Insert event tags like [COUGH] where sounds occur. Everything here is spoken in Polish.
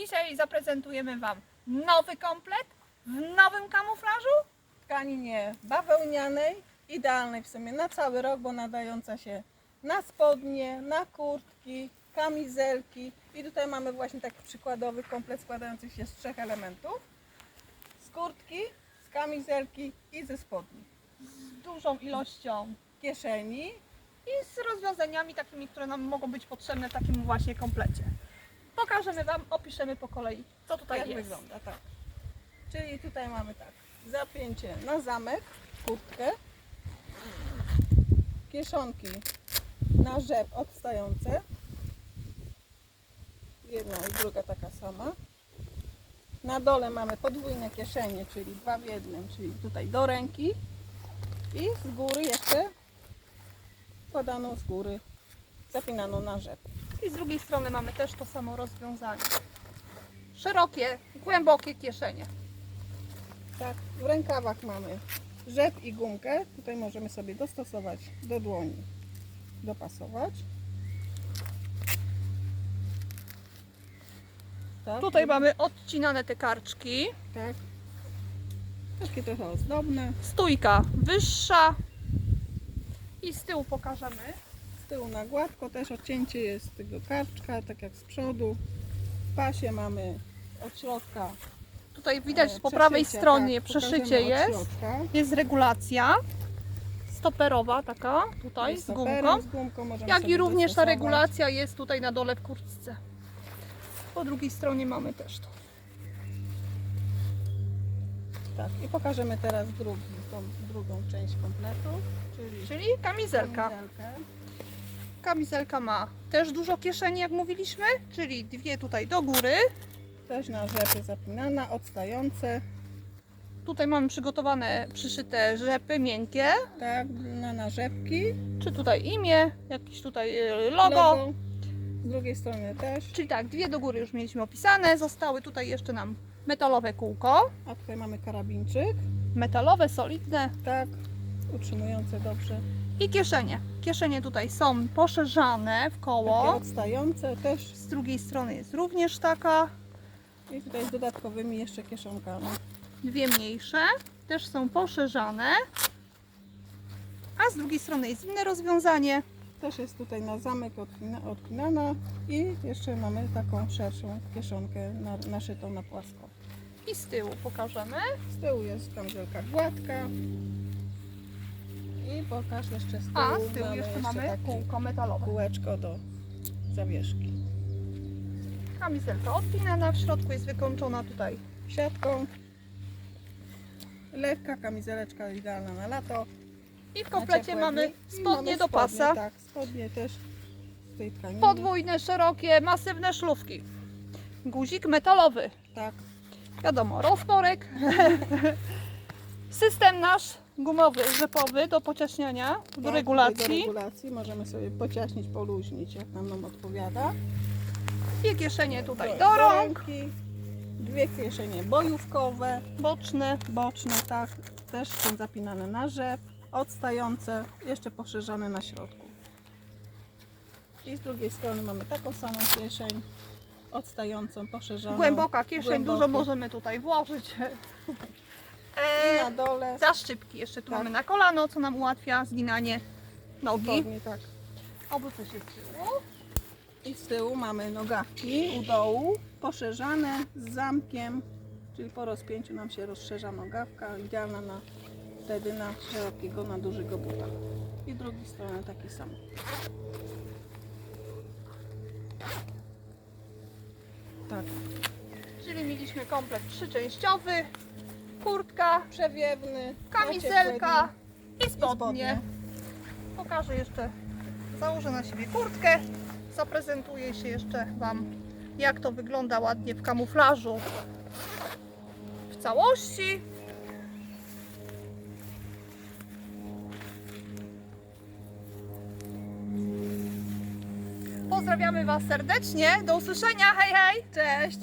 Dzisiaj zaprezentujemy Wam nowy komplet w nowym kamuflażu. tkaninie bawełnianej, idealnej w sumie na cały rok, bo nadająca się na spodnie, na kurtki, kamizelki. I tutaj mamy właśnie taki przykładowy komplet składający się z trzech elementów. Z kurtki, z kamizelki i ze spodni. Z dużą ilością Kieszeni, i z rozwiązaniami takimi, które nam mogą być potrzebne w takim właśnie komplecie. Pokażemy Wam, opiszemy po kolei, co tutaj jest. wygląda, tak. Czyli tutaj mamy tak, zapięcie na zamek, kurtkę, kieszonki na rzep odstające, jedna i druga taka sama. Na dole mamy podwójne kieszenie, czyli dwa w jednym, czyli tutaj do ręki i z góry jeszcze podaną z góry, zapinaną na rzep. I z drugiej strony mamy też to samo rozwiązanie. Szerokie, głębokie kieszenie. Tak, w rękawach mamy rzep i gumkę. Tutaj możemy sobie dostosować do dłoni, dopasować. Tak, Tutaj mamy odcinane te karczki. tak. Takie trochę ozdobne. Stójka wyższa. I z tyłu pokażemy. Tyłu na gładko też odcięcie jest tego karczka, tak jak z przodu. W pasie mamy od środka. Tutaj widać e, po prawej stronie tak, przeszycie jest. Jest regulacja stoperowa taka tutaj z gumką. z gumką Jak i również ta regulacja jest tutaj na dole w kurtce. Po drugiej stronie mamy też to. Tak, i pokażemy teraz drugi, tą drugą część kompletu, czyli Czyli kamizelka. kamizelkę. Kamizelka ma też dużo kieszeni, jak mówiliśmy, czyli dwie tutaj do góry. Też na rzepy zapinana, odstające, Tutaj mamy przygotowane, przyszyte rzepy miękkie, tak, na narzepki, czy tutaj imię, jakieś tutaj e, logo. Z drugiej strony też, Czyli tak, dwie do góry już mieliśmy opisane, zostały tutaj jeszcze nam metalowe kółko, a tutaj mamy karabinczyk, metalowe, solidne. Tak, utrzymujące dobrze. I kieszenie. Kieszenie tutaj są poszerzane w Takie koło, odstające też z drugiej strony jest również taka, i tutaj z dodatkowymi jeszcze kieszonkami. dwie mniejsze, też są poszerzane, a z drugiej strony jest inne rozwiązanie. Też jest tutaj na zamek odpina, odpinana i jeszcze mamy taką szerszą kieszonkę na, naszytą na płasko. I z tyłu pokażemy. Z tyłu jest kamizelka gładka. I pokaż jeszcze z tyłu. A z tyłu jeszcze mamy takie kółko metalowe. kółeczko do zawieszki. Kamizelka odpinana, w środku jest wykończona tutaj. Siatką. Lekka kamizeleczka idealna na lato. I w komplecie mamy spodnie mamy do pasa. Tak, spodnie też z tej tkaniny. Podwójne, szerokie, masywne szlufki. Guzik metalowy. Tak, Wiadomo, rozporek. [LAUGHS] System nasz gumowy, rzepowy do pociaśniania, do tak, tutaj Do regulacji. regulacji możemy sobie pociaśnić, poluźnić, jak nam nam odpowiada. Dwie kieszenie tutaj do rąk, ręki. Dwie kieszenie bojówkowe. boczne. boczne, tak, też są zapinane na rzep, odstające, jeszcze poszerzone na środku. I z drugiej strony mamy taką samą kieszeń, odstającą, poszerzoną. Głęboka kieszeń, dużo możemy tutaj włożyć. I E, na dole zaszczypki jeszcze tu Tak. mamy na kolano, co nam ułatwia zginanie nogi. spodnie, tak. Obu też jest z tyłu. I z tyłu mamy nogawki u dołu, poszerzane z zamkiem, czyli po rozpięciu nam się rozszerza nogawka, idealna na, wtedy na szerokiego, na dużego buta. I drugi strony taki sam. Tak. Czyli mieliśmy komplet trzyczęściowy, kurtka, Przewiewny, kamizelka i I spodnie. spodnie. Pokażę jeszcze, założę na siebie kurtkę, zaprezentuję się jeszcze Wam, jak to wygląda ładnie w kamuflażu w całości. Pozdrawiamy Was serdecznie, do usłyszenia, hej hej! Cześć!